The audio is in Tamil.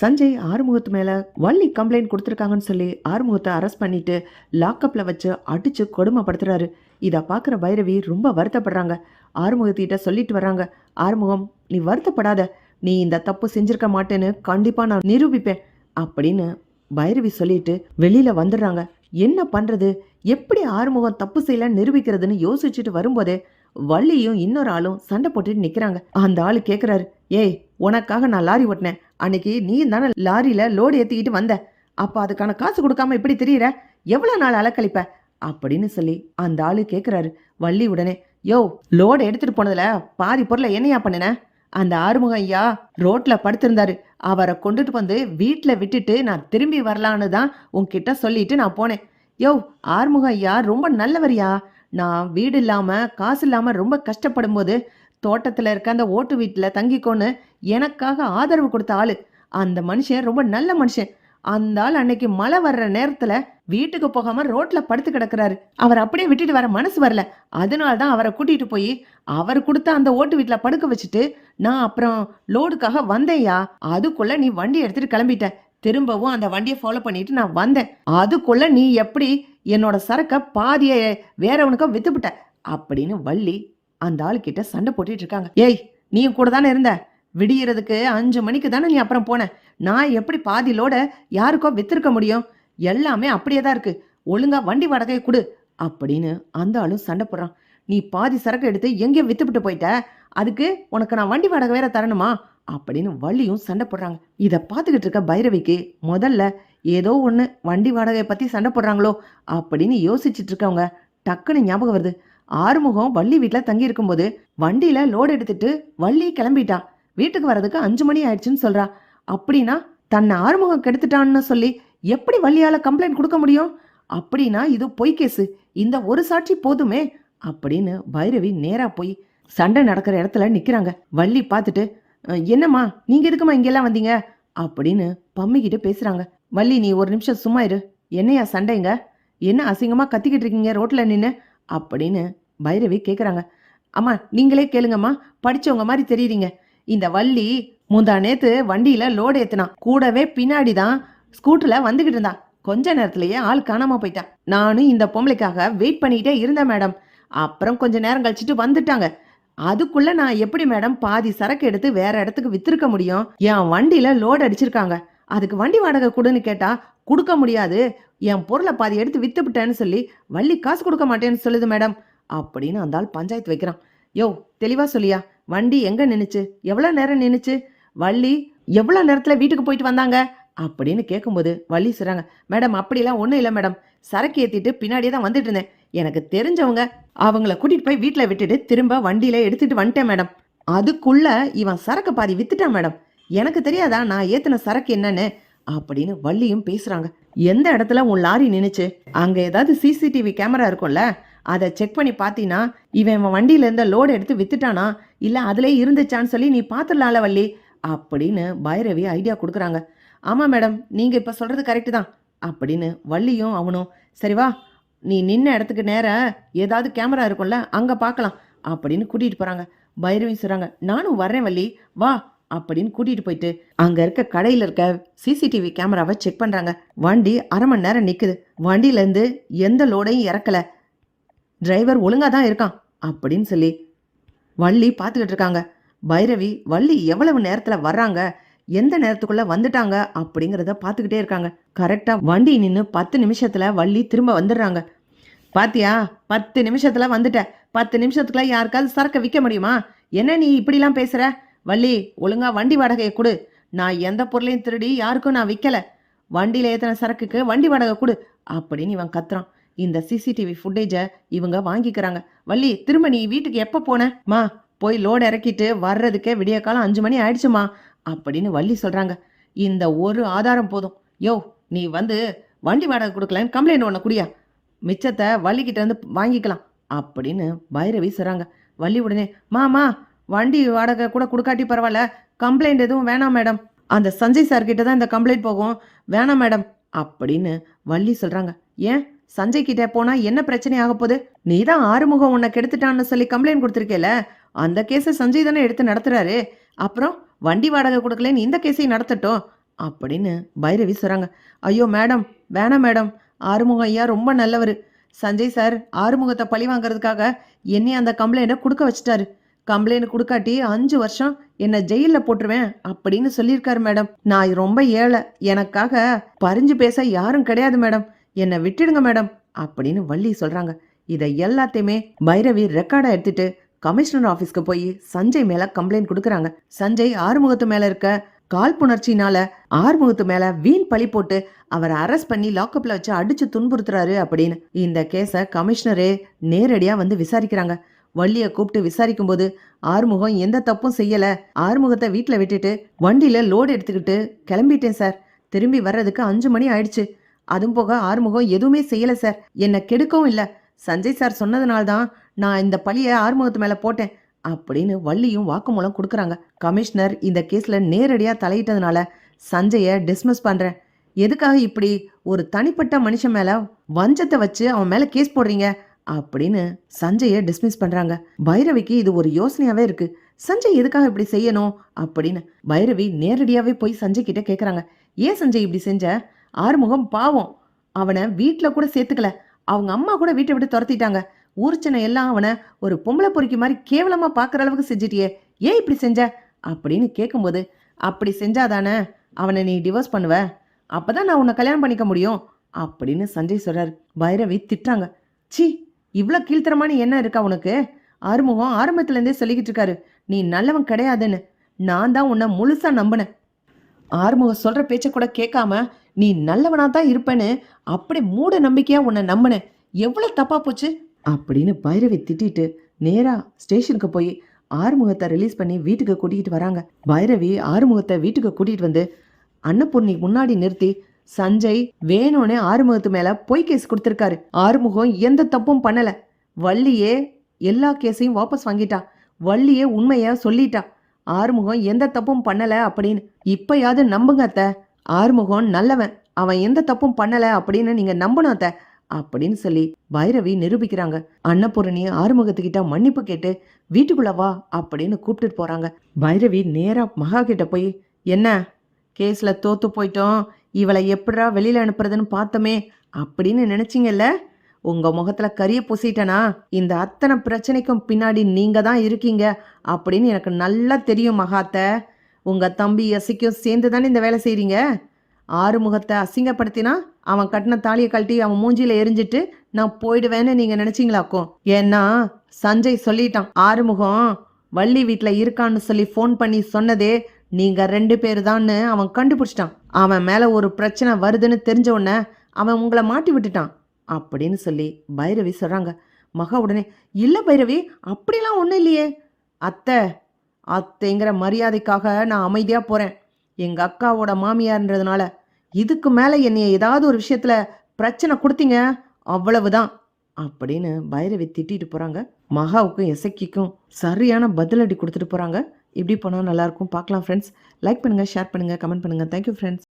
சஞ்சய் ஆறுமுகத்து மேலே வள்ளி கம்ப்ளைண்ட் கொடுத்துருக்காங்கன்னு சொல்லி ஆறுமுகத்தை அரெஸ்ட் பண்ணிட்டு லாக்கப்பில் வச்சு அடித்து கொடுமைப்படுத்துறாரு. இதை பார்க்குற பைரவி ரொம்ப வருத்தப்படுறாங்க. ஆறுமுகத்திட்ட சொல்லிட்டு வர்றாங்க. ஆறுமுகம் நீ வருத்தப்படாத. நீ இந்த தப்பு செஞ்சிருக்க மாட்டேன்னு கண்டிப்பாக நான் நிரூபிப்பேன். அப்படின்னு பைரவி சொல்லிட்டு வெளியில் வந்துடுறாங்க. என்ன பண்ணுறது எப்படி ஆறுமுகம் தப்பு செய்யல நிரூபிக்கிறதுன்னு யோசிச்சுட்டு வரும்போதே வள்ளியும் இன்னொரு ஆளும் சண்டை போட்டுட்டு நிற்கிறாங்க அந்த ஆள் கேட்குறாரு ஏய் உனக்காக நான் லாரி ஓட்டினேன். அன்னைக்கு நீ தானே லாரியில லோடு ஏத்திக்கிட்டு வந்த. அப்போ அதுக்கான காசு கொடுக்காம இப்படி தெரியுற? எவ்வளவு நாள் அலக்கழிப்ப? அப்படின்னு சொல்லி அந்த ஆளு கேட்குறாரு வள்ளி உடனே யோ லோடு எடுத்துட்டு போனதுல பாதி பொருளை என்னையா பண்ணுன? அந்த ஆறுமுகம் ஐயா ரோட்ல படுத்திருந்தாரு. அவரை கொண்டுட்டு வந்து வீட்டில் விட்டுட்டு நான் திரும்பி வரலான்னு தான் உன்கிட்ட சொல்லிட்டு நான் போனேன். யோ ஆறுமுகம் ஐயா ரொம்ப நல்லவரியா. நான் வீடு இல்லாம காசு இல்லாம ரொம்ப கஷ்டப்படும் போது தோட்டத்தில் இருக்க அந்த ஓட்டு வீட்டில் தங்கிக்கோன்னு எனக்காக ஆதரவு கொடுத்த ஆள். அந்த மனுஷன் ரொம்ப நல்ல மனுஷன். அந்த ஆள் அன்னைக்கு மழை வர்ற நேரத்துல வீட்டுக்கு போகாம ரோட்ல படுத்து கிடக்குறாரு. அவர் அப்படியே விட்டுட்டு வர மனசு வரல. அதனால தான் அவரை கூட்டிட்டு போய் அவர் கொடுத்த அந்த ஓட்டு வீட்டுல படுக்க வச்சுட்டு நான் அப்புறம் லோடுக்காக வந்தேயா அதுக்குள்ள நீ வண்டி எடுத்துட்டு கிளம்பிட்ட. திரும்பவும் அந்த வண்டியை ஃபாலோ பண்ணிட்டு நான் வந்தேன். அதுக்குள்ள நீ எப்படி என்னோட சரக்கை பாதியை வேறவனுக்கா வித்துப்பிட்ட. அப்படின்னு வள்ளி அந்த ஆளுக்கிட்ட சண்டை போட்டுட்டு இருக்காங்க. ஏய் நீ கூட தானே இருந்த? விடியறதுக்கு அஞ்சு மணிக்கு தானே நீ அப்புறம் போன? நான் எப்படி பாதியிலோட யாருக்கோ வித்திருக்க முடியும்? எல்லாமே அப்படியே தான் இருக்கு. ஒழுங்கா வண்டி வாடகையை கொடு அப்படின்னு அந்த ஆளும் சண்டை போடுறான். நீ பாதி சரக்கு எடுத்து எங்கேயோ வித்துப்பிட்டு போயிட்ட? அதுக்கு உனக்கு நான் வண்டி வாடகை வேற தரணுமா? அப்படின்னு வள்ளியும் சண்டை போடுறாங்க. இதை பார்த்துக்கிட்டு இருக்க பைரவிக்கு முதல்ல ஏதோ ஒன்று வண்டி வாடகையை பற்றி சண்டை போடுறாங்களோ அப்படின்னு யோசிச்சுட்டு இருக்கவங்க டக்குன்னு ஞாபகம் வருது. ஆறுமுகம் வள்ளி வீட்டில் தங்கி இருக்கும்போது வண்டியில லோடு எடுத்துட்டு வள்ளி கிளம்பிட்டா. வீட்டுக்கு வர்றதுக்கு அஞ்சு மணி ஆயிடுச்சுன்னு சொல்றா. அப்படின்னா தன்னை ஆறுமுகம் கெடுத்துட்டான்னு சொல்லி எப்படி வள்ளியால கம்ப்ளைண்ட் கொடுக்க முடியும்? அப்படின்னா இது பொய் கேஸு இந்த ஒரு சாட்சி போதுமே அப்படின்னு பைரவி நேரா போய் சண்டை நடக்கிற இடத்துல நிக்கிறாங்க. வள்ளி பார்த்துட்டு என்னம்மா நீங்க எதுக்குமா இங்கெல்லாம் வந்தீங்க? அப்படின்னு பம்மிக்கிட்டு பேசுறாங்க. வள்ளி நீ ஒரு நிமிஷம் சும்மா இரு. என்னையா சண்டைங்க? என்ன அசிங்கமா கத்திக்கிட்டு இருக்கீங்க? ரோட்ல நின்று அப்படின்னு பைரவி கேட்குறாங்க அம்மா நீங்களே கேளுங்கம்மா படிச்சவங்க மாதிரி தெரியுறீங்க. இந்த வள்ளி முந்தா நேற்று வண்டியில் லோடு ஏற்றினான் கூடவே பின்னாடி தான் ஸ்கூட்டரில் வந்துக்கிட்டு இருந்தான் கொஞ்ச நேரத்துலயே ஆள் காணாமல் போயிட்டான் நானும் இந்த பொம்பளைக்காக வெயிட் பண்ணிக்கிட்டே இருந்தேன் மேடம் அப்புறம் கொஞ்ச நேரம் கழிச்சிட்டு வந்துட்டாங்க. அதுக்குள்ள நான் எப்படி மேடம் பாதி சரக்கு எடுத்து வேற இடத்துக்கு வித்திருக்க முடியும்? என் வண்டியில லோடு அடிச்சிருக்காங்க. அதுக்கு வண்டி வாடகை கொடுன்னு கேட்டா கொடுக்க முடியாது. என் பொருளை பாதி எடுத்து வித்துவிட்டேன்னு சொல்லி வள்ளி காசு கொடுக்க மாட்டேன்னு சொல்லுது மேடம். அப்படின்னு அந்த ஆள் பஞ்சாயத்து வைக்கிறான். யோ தெளிவா சொல்லியா வண்டி எங்க நின்றுச்சு எவ்வளோ நேரம் நின்றுச்சு வள்ளி எவ்வளோ நேரத்தில் வீட்டுக்கு போயிட்டு வந்தாங்க? அப்படின்னு கேட்கும்போது வள்ளி சொல்கிறாங்க மேடம் அப்படிலாம் ஒன்றும் இல்லை மேடம். சரக்கு ஏற்றிட்டு பின்னாடியே தான் வந்துட்டு இருந்தேன். எனக்கு தெரிஞ்சவங்க அவங்கள கூட்டிட்டு போய் வீட்டில் விட்டுட்டு திரும்ப வண்டியில எடுத்துட்டு வந்துட்டேன் மேடம். அதுக்குள்ள இவன் சரக்கு பாதி வித்துட்டான் மேடம். எனக்கு தெரியாதா நான் ஏத்தின சரக்கு என்னன்னு? அப்படின்னு வள்ளியும் பேசுறாங்க. எந்த இடத்துல உன் லாரி நின்னுச்சு? அங்க ஏதாவது சிசிடிவி கேமரா இருக்கும்ல அதை செக் பண்ணி பார்த்தீங்கன்னா இவன் இவன் வண்டியில இருந்த லோடு எடுத்து வித்துட்டானா? இல்ல அதுலயே இருந்துச்சான்னு சொல்லி நீ பாத்துடலாம்ல வள்ளி அப்படின்னு பைரவி ஐடியா கொடுக்குறாங்க. ஆமா மேடம் நீங்க இப்ப சொல்றது கரெக்டு தான் அப்படின்னு வள்ளியும் அவனும் சரி வா நீ நின்ன இடத்துக்கு நேர ஏதாவது கேமரா இருக்கும்ல அங்க பார்க்கலாம் அப்படின்னு கூட்டிட்டு போறாங்க. பைரவி சொல்றாங்க நானும் வர்றேன் வள்ளி வா அப்படின்னு கூட்டிட்டு போயிட்டு அங்க இருக்க கடையில இருக்க சிசிடிவி கேமராவை செக் பண்றாங்க. வண்டி அரை மணி நேரம் நிக்குது. வண்டியில இருந்து எந்த லோடையும் இறக்கல. டிரைவர் ஒழுங்கா தான் இருக்கான் அப்படின்னு சொல்லி வள்ளி பார்த்துக்கிட்டு இருக்காங்க. பைரவி வள்ளி எவ்வளவு நேரத்துல வர்றாங்க? எந்த நேரத்துக்குள்ள வந்துட்டாங்க? அப்படிங்கிறத பார்த்துக்கிட்டே இருக்காங்க. கரெக்டா வண்டி நின்று பத்து நிமிஷத்துல வள்ளி திரும்ப வந்துடுறாங்க. பாத்தியா? பத்து நிமிஷத்துல வந்துட்ட. பத்து நிமிஷத்துக்குள்ள யாருக்காவது சரக்க விற்க முடியுமா? என்ன நீ இப்படிலாம் பேசுற? வள்ளி ஒழுங்கா வண்டி வாடகையை கொடு. நான் எந்த பொருளையும் திருடி யாருக்கும் நான் விற்கல வண்டியில் ஏத்தின சரக்குக்கு வண்டி வாடகை கொடு அப்படின்னு இவன் கத்துறான். இந்த சிசிடிவி ஃபுட்டேஜை இவங்க வாங்கிக்கிறாங்க. வள்ளி திரும்ப நீ வீட்டுக்கு எப்போ போன? மா போய் லோடு இறக்கிட்டு வர்றதுக்கே விடிய காலம் அஞ்சு மணி ஆயிடுச்சுமா? அப்படின்னு வள்ளி சொல்றாங்க. இந்த ஒரு ஆதாரம் போதும். யோ நீ வந்து வண்டி வாடகை கொடுக்கலன்னு கம்ப்ளைண்ட் ஒன்று குடியா? மிச்சத்தை வள்ளிக்கிட்ட வந்து வாங்கிக்கலாம் அப்படின்னு பைரவி சொல்கிறாங்க வள்ளி உடனே மாமா வண்டி வாடகை கூட கொடுக்காட்டி பரவாயில்ல. கம்ப்ளைண்ட் எதுவும் வேணாம் மேடம் அந்த சஞ்சய் சார்கிட்ட தான் இந்த கம்ப்ளைண்ட் போகும். வேணாம் மேடம் அப்படின்னு வள்ளி சொல்றாங்க. ஏன்? சஞ்சய் கிட்ட போனா என்ன பிரச்சனை ஆக போகுது? நீ தான் ஆறுமுகம் உன்னை கெடுத்துட்டான்னு சொல்லி கம்ப்ளைண்ட் கொடுத்துருக்கேல அந்த கேஸை சஞ்சய் தானே எடுத்து நடத்துறாரு. அப்புறம் வண்டி வாடகை கொடுக்கலன்னு இந்த கேஸையும் நடத்தட்டும் அப்படின்னு பைரவி சொல்கிறாங்க ஐயோ மேடம் வேணாம் மேடம் ஆறுமுகம் ஐயா ரொம்ப நல்லவர். சஞ்சய் சார் ஆறுமுகத்தை பழி வாங்குறதுக்காக என்னைய அந்த கம்ப்ளைண்ட்டை கொடுக்க வச்சிட்டாரு. கம்ப்ளைண்ட் கொடுக்காட்டி அஞ்சு வருஷம் என்னை ஜெயிலில் போட்டுருவேன் அப்படின்னு சொல்லியிருக்காரு மேடம். நான் ரொம்ப ஏழை. எனக்காக பறிஞ்சு பேச யாரும் கிடையாது மேடம். என்னை விட்டுடுங்க மேடம் அப்படின்னு வள்ளி சொல்கிறாங்க இதை எல்லாத்தையுமே பைரவி ரெக்கார்டை எடுத்துட்டு கமிஷனர் ஆஃபீஸ்க்கு போய் சஞ்சய் மேலே கம்ப்ளைண்ட் கொடுக்குறாங்க. சஞ்சய் ஆறுமுகத்து மேலே இருக்க காழ்ப்புணர்ச்சினால ஆறுமுகத்து மேல வீண் பழி போட்டு அவரை அரெஸ்ட் பண்ணி லாக்அப்ல வச்சு அடிச்சு துன்புறுத்துறாரு அப்படின்னு இந்த கேஸை கமிஷனரே நேரடியா வந்து விசாரிக்கிறாங்க. வள்ளியை கூப்பிட்டு விசாரிக்கும் போது ஆறுமுகம் எந்த தப்பும் செய்யல. ஆறுமுகத்தை வீட்டில் விட்டுட்டு வண்டியில லோடு எடுத்துக்கிட்டு கிளம்பிட்டேன் சார். திரும்பி வர்றதுக்கு அஞ்சு மணி ஆயிடுச்சு. அதுவும் போக ஆறுமுகம் எதுவுமே செய்யல சார். என்னை கெடுக்கவும் இல்லை. சஞ்சய் சார் சொன்னதுனால தான் நான் இந்த பழியை ஆறுமுகத்து மேலே போட்டேன். அப்படின்னு வள்ளியும் வாக்குமூலம் கொடுக்குறாங்க. கமிஷனர் இந்த கேஸில் நேரடியாக தலையிட்டதுனால சஞ்சயை டிஸ்மிஸ் பண்ணுறேன் எதுக்காக இப்படி ஒரு தனிப்பட்ட மனுஷன் மேலே வஞ்சத்தை வச்சு அவன் மேலே கேஸ் போடுறீங்க? அப்படின்னு சஞ்சயை டிஸ்மிஸ் பண்ணுறாங்க பைரவிக்கு இது ஒரு யோசனையாகவே இருக்கு. சஞ்சய் எதுக்காக இப்படி செய்யணும் அப்படின்னு பைரவி நேரடியாகவே போய் சஞ்சய் கிட்ட கேட்குறாங்க ஏன் சஞ்சய் இப்படி செஞ்ச? ஆறுமுகம் பாவம். அவனை வீட்டில் கூட சேர்த்துக்கல. அவங்க அம்மா கூட வீட்டை விட்டு துரத்திட்டாங்க. ஊர்ச்சனை எல்லாம் அவனை ஒரு பொம்பளை பொறுக்கி மாதிரி கேவலமா பார்க்குற அளவுக்கு செஞ்சிட்டியே. ஏன் இப்படி செஞ்ச? அப்படின்னு கேட்கும்போது அப்படி செஞ்சாதானே அவனை நீ டிவோர்ஸ் பண்ணுவ? அப்பதான் நான் உன்னை கல்யாணம் பண்ணிக்க முடியும். அப்படின்னு சஞ்சய் சொல்றாரு. பைரவி திட்டாங்க சி இவ்வளோ கீழ்த்தரமான எண்ணம் இருக்கா உனக்கு? ஆறுமுகம் ஆரம்பத்துலேருந்தே சொல்லிக்கிட்டு இருக்காரு. நீ நல்லவன் கிடையாதுன்னு. நான் தான் உன்னை முழுசாக நம்பினேன். ஆறுமுகம் சொல்கிற பேச்சை கூட கேட்காம நீ நல்லவனாக தான் இருப்பேன்னு அப்படி மூட நம்பிக்கையாக உன்னை நம்பினேன். எவ்வளோ தப்பாக போச்சு? அப்படின்னு பைரவி திட்டிட்டு நேராக ஸ்டேஷனுக்கு போய் ஆறுமுகத்தை ரிலீஸ் பண்ணி வீட்டுக்கு கூட்டிகிட்டு வராங்க. பைரவி ஆறுமுகத்தை வீட்டுக்கு கூட்டிகிட்டு வந்து அன்னபூர்ணி முன்னாடி நிறுத்தி சஞ்சய் வேணும்னே ஆறுமுகத்து மேல பொய் கேஸ் கொடுத்துருக்காரு. ஆறுமுகம் எந்த தப்பும் பண்ணல. வள்ளியே எல்லா கேஸையும் வாபஸ் வாங்கிட்டா. வள்ளியே உண்மைய சொல்லிட்டா. ஆறுமுகம் எந்த தப்பும் பண்ணல அப்படின்னு இப்பயாவது நம்புங்க அத்தை. ஆறுமுகம் நல்லவன். அவன் எந்த தப்பும் பண்ணல அப்படின்னு நீங்க நம்பணும் அத்தை அப்படின்னு சொல்லி பைரவி நிரூபிக்கிறாங்க. அன்னபூரணி ஆறுமுகத்துக்கிட்ட மன்னிப்பு கேட்டு வீட்டுக்குள்ள வா அப்படின்னு கூப்பிட்டுட்டு போறாங்க. பைரவி நேரா மகா கிட்ட போய் என்ன? கேஸ்ல தோத்து போயிட்டோம். இவளை எப்படா வெளியில அனுப்புறதுன்னு பார்த்தோமே அப்படின்னு நினைச்சீங்கல்ல? உங்க முகத்துல கரிய பூசிட்டனா? இந்த அத்தனை பிரச்சனைக்கும் பின்னாடி நீங்க தான் இருக்கீங்க அப்படின்னு எனக்கு நல்லா தெரியும் மகாத்த உங்க தம்பி எசைக்கும் சேர்ந்து தானே இந்த வேலை செய்றீங்க? ஆறுமுகத்தை அசிங்கப்படுத்தினா அவன் கட்டின தாலியை கழட்டி அவன் மூஞ்சியில் எரிஞ்சிட்டு நான் போயிடுவேன்னு நீங்க நினைச்சீங்களாக்கும்? ஏன்னா சஞ்சய் சொல்லிட்டான் ஆறுமுகம் வள்ளி வீட்டில் இருக்கான்னு சொல்லி ஃபோன் பண்ணி சொன்னதே நீங்க ரெண்டு பேர் தான்னு அவன் கண்டுபிடிச்சிட்டான். அவன் மேல ஒரு பிரச்சனை வருதுன்னு தெரிஞ்ச உடனே அவன் உங்களை மாட்டி விட்டுட்டான். அப்படின்னு சொல்லி பைரவி சொல்றாங்க. மகா உடனே இல்ல பைரவி அப்படிலாம் ஒன்றும் இல்லையே. அத்தை அத்தைங்கிற மரியாதைக்காக நான் அமைதியா போறேன். எங்க அக்காவோட மாமியார்ன்றதுனால இதுக்கு மேல என்னைய ஏதாவது ஒரு விஷயத்துல பிரச்சனை கொடுத்தீங்க அவ்வளவுதான். அப்படின்னு பைரவி திட்டிட்டு போறாங்க. மகாவுக்கும் எசக்கிக்கும் சரியான பதிலடி கொடுத்துட்டு போறாங்க. எப்படி போனால் நல்லாயிருக்கும் பார்க்கலாம் ஃப்ரெண்ட்ஸ் லைக் பண்ணுங்கள் ஷேர் பண்ணுங்கள் கமெண்ட் பண்ணுங்கள் தேங்க்யூ ஃப்ரெண்ட்ஸ்